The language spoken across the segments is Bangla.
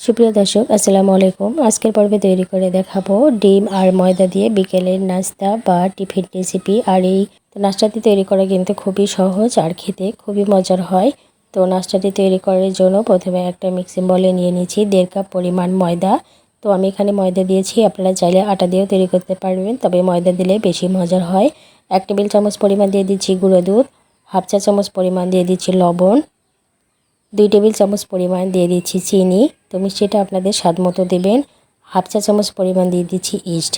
সুপ্রিয় দর্শক, আসসালামু আলাইকুম। আজকের পর্বে তৈরি করে দেখাবো ডিম আর ময়দা দিয়ে বিকেলের নাস্তা বা টিফিন রেসিপি আর এই নাস্তাটি তৈরি করা কিন্তু খুবই সহজ আর খেতে খুবই মজার হয়। তো নাস্তাটি তৈরি করার জন্য প্রথমে একটা মিক্সিং বলে নিয়ে নিয়েছি দেড় কাপ পরিমাণ ময়দা। তো আমি এখানে ময়দা দিয়েছি, আপনারা চাইলে আটা দিয়েও তৈরি করতে পারবেন, তবে ময়দা দিলে বেশি মজার হয়। এক টেবিল চামচ পরিমাণ দিয়ে দিচ্ছি গুঁড়ো দুধ, হাফ চা চামচ পরিমাণ দিয়ে দিচ্ছি লবণ, দুই টেবিল চামচ পরিমাণ দিয়ে দিচ্ছি চিনি তো মিষ্টিটা আপনাদের স্বাদ মতো দেবেন। হাফ চা চামচ পরিমাণ দিয়ে দিচ্ছি ইস্ট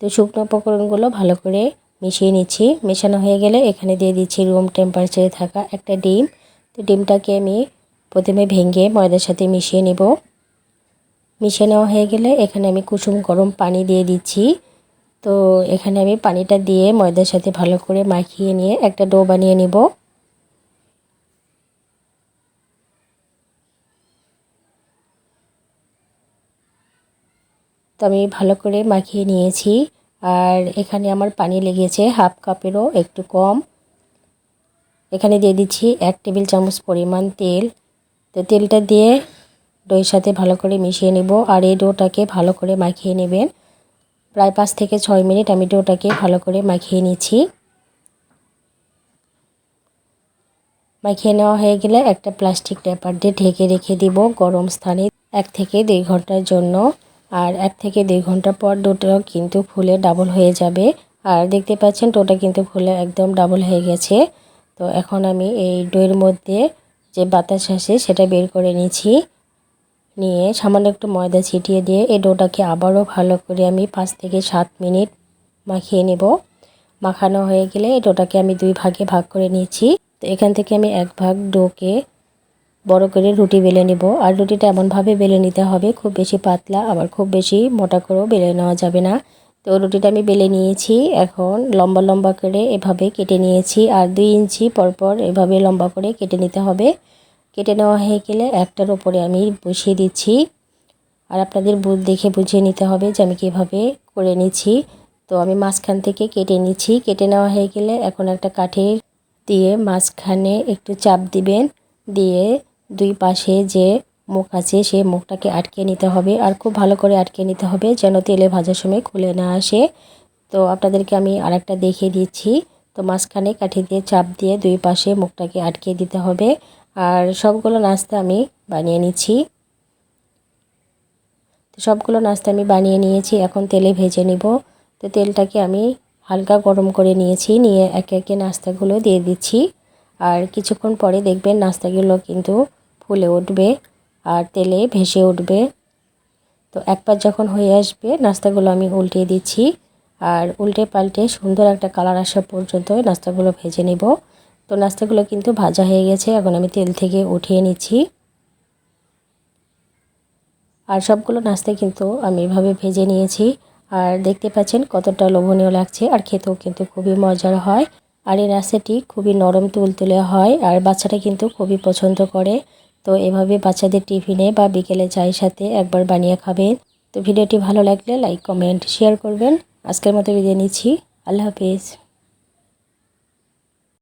তো শুকনো উপকরণগুলো ভালো করে মিশিয়ে নিচ্ছি। মেশানো হয়ে গেলে এখানে দিয়ে দিচ্ছি রুম টেম্পারেচারে থাকা একটা ডিম। তো ডিমটাকে আমি প্রথমে ভেঙে ময়দার সাথে মিশিয়ে নেব। মিশিয়ে নেওয়া হয়ে গেলে এখানে আমি কুসুম গরম পানি দিয়ে দিচ্ছি। তো এখানে আমি পানিটা দিয়ে ময়দার সাথে ভালো করে মাখিয়ে নিয়ে একটা ডো বানিয়ে নেব। তো আমি ভালো করে মাখিয়ে নিয়েছি। আর এখানে আমার পানি লেগেছে হাফ কাপেরও একটু কম। এখানে দিয়ে দিচ্ছি এক টেবিল চামচ পরিমাণ তেল। তো তেলটা দিয়ে দইয়ের সাথে ভালো করে মিশিয়ে নেব আর এই ডোটাকে ভালো করে মাখিয়ে নেবেন। প্রায় পাঁচ থেকে ছয় মিনিট আমি ডোটাকে ভালো করে মাখিয়ে নিচ্ছি। মাখিয়ে নেওয়া হয়ে গেলে একটা প্লাস্টিক পেপার দিয়ে ঢেকে রেখে দিব গরম স্থানে এক থেকে দুই ঘণ্টার জন্য। আর এক থেকে দেড় ঘণ্টা পর ডোটাও কিন্তু ফুলে ডাবল হয়ে যাবে। আর দেখতে পাচ্ছেন টোটা কিন্তু ফুলে একদম ডাবল হয়ে গেছে। তো এখন আমি এই ডোয়ের মধ্যে যে বাতাস আসে সেটা বের করে নিচ্ছি নিয়ে সামান্য একটু ময়দা ছিটিয়ে দিয়ে এই ডোটাকে আবারও ভালো করে আমি পাঁচ থেকে সাত মিনিট মাখিয়ে নেব। মাখানো হয়ে গেলে এই ডোটাকে আমি দুই ভাগে ভাগ করে নিয়েছি। তো এখান থেকে আমি এক ভাগ ডোকে বড় করে রুটি বেলে নিব। আর রুটিটা এমনভাবে বেলে নিতে হবে, খুব বেশি পাতলা, আবার খুব বেশি মোটা করেও বেলে নেওয়া যাবে না। তো রুটিটা আমি বেলে নিয়েছি, এখন লম্বা লম্বা করে এভাবে কেটে নিয়েছি, আর দুই ইঞ্চি পরপর এভাবে লম্বা করে কেটে নিতে হবে। কেটে নেওয়া হয়ে গেলে একটার ওপরে আমি বসিয়ে দিচ্ছি। আর আপনাদের বুধ দেখে বুঝিয়ে নিতে হবে যে আমি কীভাবে করে নিচ্ছি। তো আমি মাঝখান থেকে কেটে নিচ্ছি। কেটে নেওয়া হয়ে গেলে এখন একটা কাঠের দিয়ে মাঝখানে একটু চাপ দিবেন, দিয়ে দুই পাশে যে মুখ আছে সেই মুখটাকে আটকে নিতে হবে আর খুব ভালো করে আটকে নিতে হবে যেন তেলে ভাজার সময় খুলে না আসে। তো আপনাদেরকে আমি আরেকটা দেখিয়ে দিচ্ছি। তো মাঝখানে কাঠি দিয়ে চাপ দিয়ে দুই পাশে মুখটাকে আটকে দিতে হবে আর সবগুলো নাস্তা আমি বানিয়ে নিচ্ছি। তো সবগুলো নাস্তা আমি বানিয়ে নিয়েছি, এখন তেলে ভেজে নিব। তো তেলটাকে আমি হালকা গরম করে নিয়েছি, নিয়ে একে একে নাস্তাগুলো দিয়ে দিচ্ছি। আর কিছুক্ষণ পরে দেখবেন নাস্তাগুলো কিন্তু ফুলে উঠবে আর তেলে ভেসে উঠবে। তো একবার যখন হয়ে আসবে, নাস্তাগুলো আমি উল্টে দিচ্ছি আর উল্টে পাল্টে সুন্দর একটা কালার আসা পর্যন্ত নাস্তাগুলো ভেজে নেব। তো নাস্তাগুলো কিন্তু ভাজা হয়ে গেছে, এখন আমি তেল থেকে উঠিয়ে নিচ্ছি। আর সবগুলো নাস্তা কিন্তু আমি এভাবে ভেজে নিয়েছি আর দেখতে পাচ্ছেন কতটা লোভনীয় লাগছে আর খেতেও কিন্তু খুবই মজার হয়। আর এই নাস্তাটি খুবই নরম তুলতুলে হয় আর বাচ্চাটা কিন্তু খুবই পছন্দ করে। তো এভাবে বাচ্চাদের টিফিনে বা বিকেলে চায়ের সাথে একবার বানিয়ে খাবেন। তো ভিডিওটি ভালো লাগলে লাইক, কমেন্ট শেয়ার করবেন। আজকের মতো বিদায় নিচ্ছি। আল্লাহ হাফিজ।